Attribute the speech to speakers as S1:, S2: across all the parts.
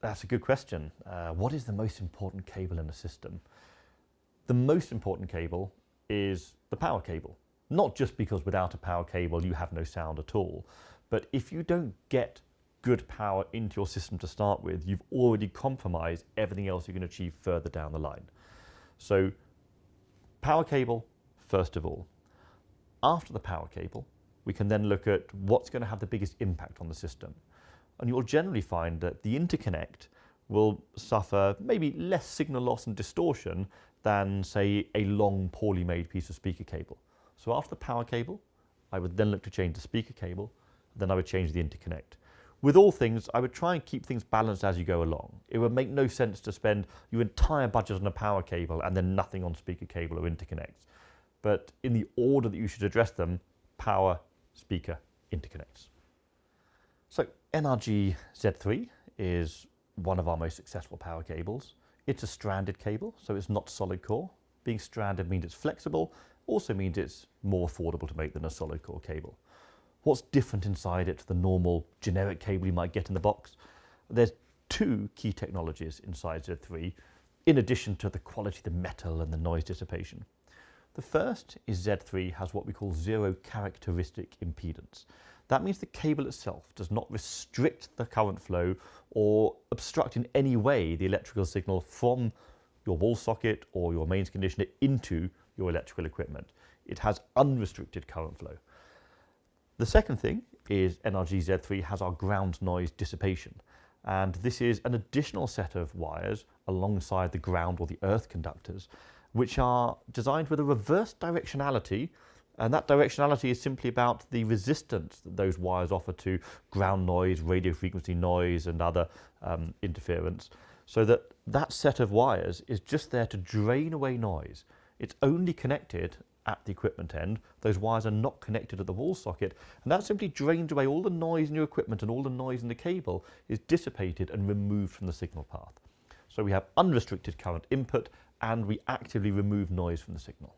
S1: That's a good question. Uh, what is the most important cable in a system? The most important cable is the power cable. Not just because without a power cable you have no sound at all, but if you don't get good power into your system to start with, you've already compromised everything else you can achieve further down the line. So, power cable, first of all. After the power cable, we can then look at what's going to have the biggest impact on the system. And you'll generally find that the interconnect will suffer maybe less signal loss and distortion than, say, a long, poorly made piece of speaker cable. So after the power cable, I would then look to change the speaker cable, then I would change the interconnect. With all things, I would try and keep things balanced as you go along. It would make no sense to spend your entire budget on a power cable and then nothing on speaker cable or interconnects. But in the order that you should address them, power, speaker, interconnects. So NRG Z3 is one of our most successful power cables. It's a stranded cable, so it's not solid core. Being stranded means it's flexible, also means it's more affordable to make than a solid core cable. What's different inside it to the normal generic cable you might get in the box? There's two key technologies inside Z3, in addition to the quality of the metal and the noise dissipation. The first is Z3 has what we call zero characteristic impedance. That means the cable itself does not restrict the current flow or obstruct in any way the electrical signal from your wall socket or your mains conditioner into your electrical equipment. It has unrestricted current flow. The second thing is NRG Z3 has our ground noise dissipation. And this is an additional set of wires alongside the ground or the earth conductors, which are designed with a reverse directionality and that directionality is simply about the resistance that those wires offer to ground noise, radio frequency noise, and other um, interference. So that that set of wires is just there to drain away noise. It's only connected at the equipment end. Those wires are not connected at the wall socket, and that simply drains away all the noise in your equipment and all the noise in the cable is dissipated and removed from the signal path. So we have unrestricted current input and we actively remove noise from the signal.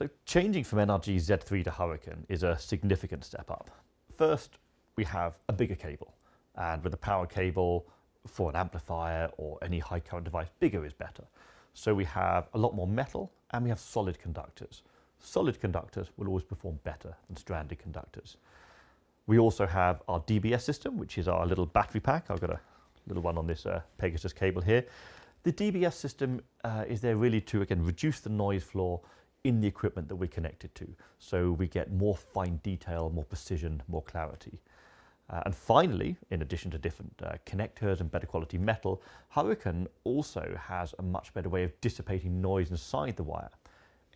S1: So changing from NRG Z3 to Hurricane is a significant step up. First, we have a bigger cable, and with a power cable for an amplifier or any high current device, bigger is better. So we have a lot more metal and we have solid conductors. Solid conductors will always perform better than stranded conductors. We also have our DBS system, which is our little battery pack. I've got a little one on this uh, Pegasus cable here. The DBS system uh, is there really to, again, reduce the noise floor in the equipment that we're connected to. So we get more fine detail, more precision, more clarity. Uh, and finally, in addition to different uh, connectors and better quality metal, Hurricane also has a much better way of dissipating noise inside the wire.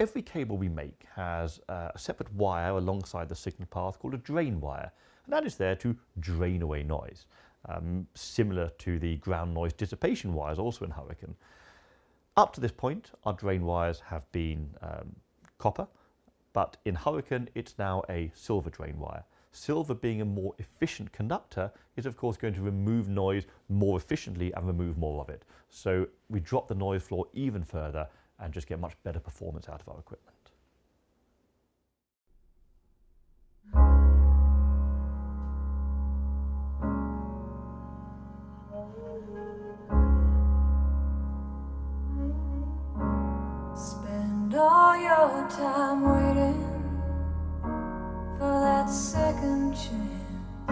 S1: Every cable we make has uh, a separate wire alongside the signal path called a drain wire, and that is there to drain away noise, um, similar to the ground noise dissipation wires also in Hurricane. Up to this point, our drain wires have been um, copper, but in Hurricane, it's now a silver drain wire. Silver being a more efficient conductor is of course going to remove noise more efficiently and remove more of it. So we drop the noise floor even further and just get much better performance out of our equipment.
S2: Time waiting for that second chance,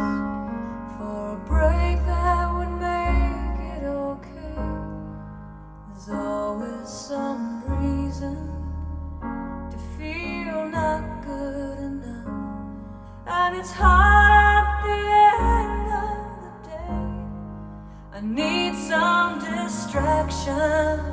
S2: for a break that would make it okay. There's always some reason to feel not good enough, and it's hard at the end of the day. I need some distraction.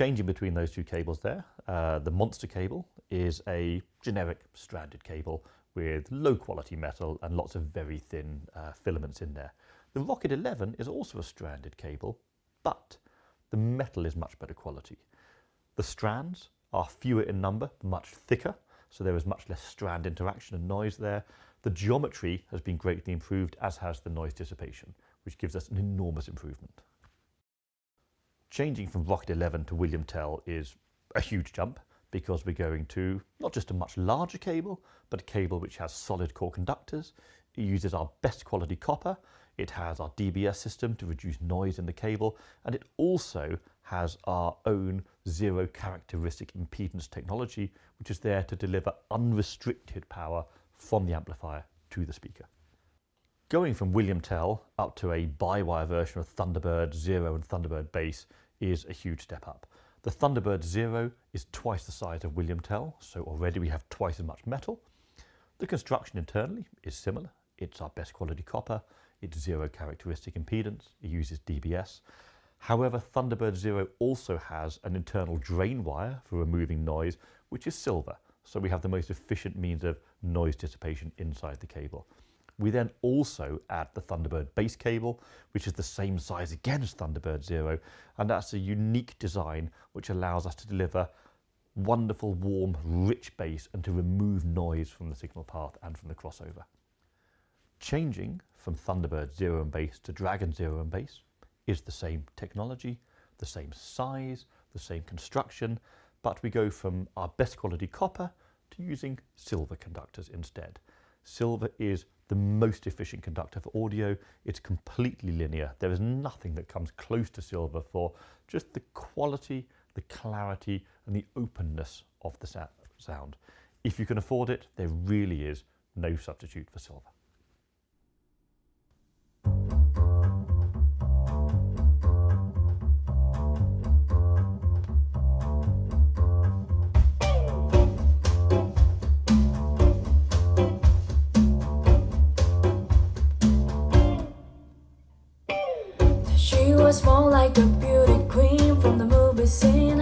S1: Changing between those two cables there, uh, the Monster cable is a generic stranded cable with low quality metal and lots of very thin uh, filaments in there. The Rocket 11 is also a stranded cable, but the metal is much better quality. The strands are fewer in number, much thicker, so there is much less strand interaction and noise there. The geometry has been greatly improved, as has the noise dissipation, which gives us an enormous improvement. Changing from Rocket 11 to William Tell is a huge jump because we're going to not just a much larger cable, but a cable which has solid core conductors. It uses our best quality copper. It has our DBS system to reduce noise in the cable, and it also has our own zero characteristic impedance technology, which is there to deliver unrestricted power from the amplifier to the speaker. Going from William Tell up to a by-wire version of Thunderbird Zero and Thunderbird Bass is a huge step up. The Thunderbird Zero is twice the size of William Tell, so already we have twice as much metal. The construction internally is similar. It's our best quality copper, it's zero characteristic impedance, it uses DBS. However, Thunderbird Zero also has an internal drain wire for removing noise, which is silver. So we have the most efficient means of noise dissipation inside the cable. We then also add the Thunderbird bass cable, which is the same size again as Thunderbird Zero, and that's a unique design which allows us to deliver wonderful, warm, rich bass and to remove noise from the signal path and from the crossover. Changing from Thunderbird Zero and bass to Dragon Zero and bass is the same technology, the same size, the same construction, but we go from our best quality copper to using silver conductors instead. Silver is the most efficient conductor for audio. It's completely linear. There is nothing that comes close to silver for just the quality, the clarity, and the openness of the sound. If you can afford it, there really is no substitute for silver. Was more like a beauty queen from the movie scene.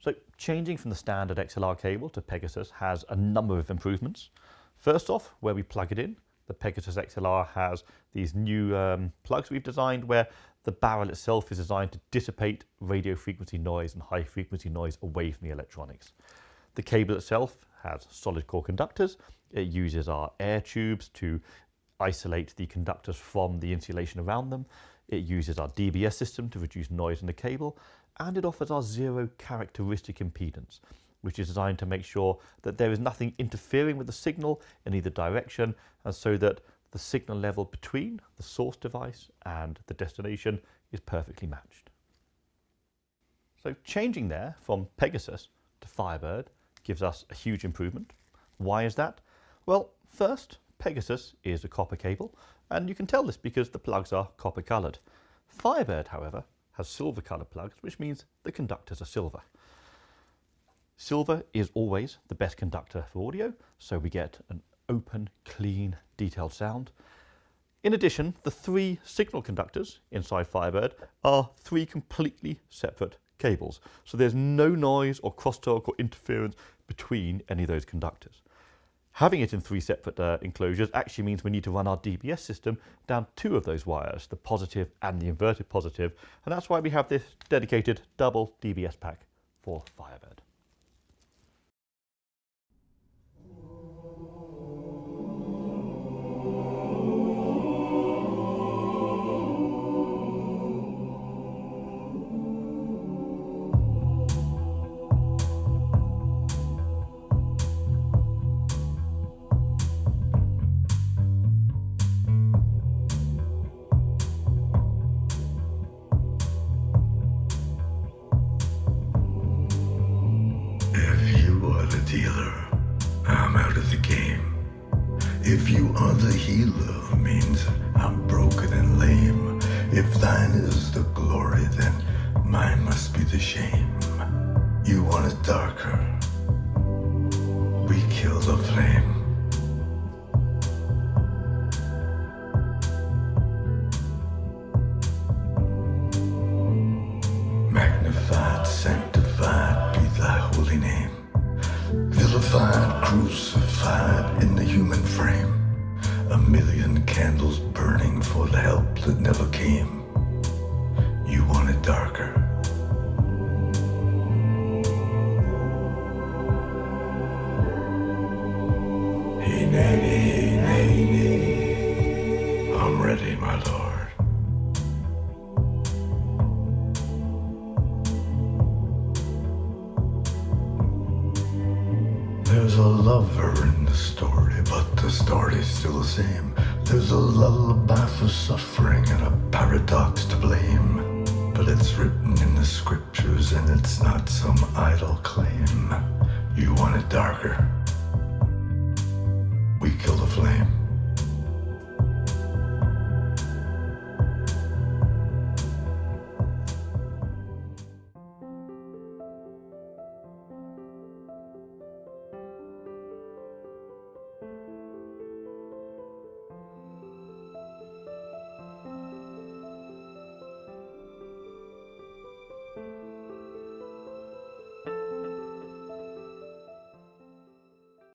S1: So changing from the standard XLR cable to Pegasus has a number of improvements. First off, where we plug it in, the Pegasus XLR has these new um, plugs we've designed where the barrel itself is designed to dissipate radio frequency noise and high frequency noise away from the electronics. The cable itself has solid core conductors. It uses our air tubes to isolate the conductors from the insulation around them. It uses our DBS system to reduce noise in the cable, and it offers our zero characteristic impedance, which is designed to make sure that there is nothing interfering with the signal in either direction, and so that the signal level between the source device and the destination is perfectly matched. So changing there from Pegasus to Firebird gives us a huge improvement. Why is that? Well, first, Pegasus is a copper cable and you can tell this because the plugs are copper coloured. Firebird, however, has silver coloured plugs, which means the conductors are silver. Silver is always the best conductor for audio, so we get an open, clean, detailed sound. In addition, the three signal conductors inside Firebird are three completely separate cables, so there's no noise or crosstalk or interference between any of those conductors. Having it in three separate uh, enclosures actually means we need to run our DBS system down two of those wires, the positive and the inverted positive, and that's why we have this dedicated double DBS pack for Firebird.
S3: The healer, means I'm broken and lame. If thine is the glory, then mine must be the shame. You want it darker, we kill the flame. Magnified, sanctified be thy holy name. Vilified, crucified in the human frame. A million candles burning for the help that never came. You want it darker. Hey, nay, nay, nay. I'm ready, my lord. A lover in the story, but the story's still the same. There's a lullaby for suffering and a paradox to blame. But it's written in the scriptures and it's not some idle claim. You want it darker? We kill the flame.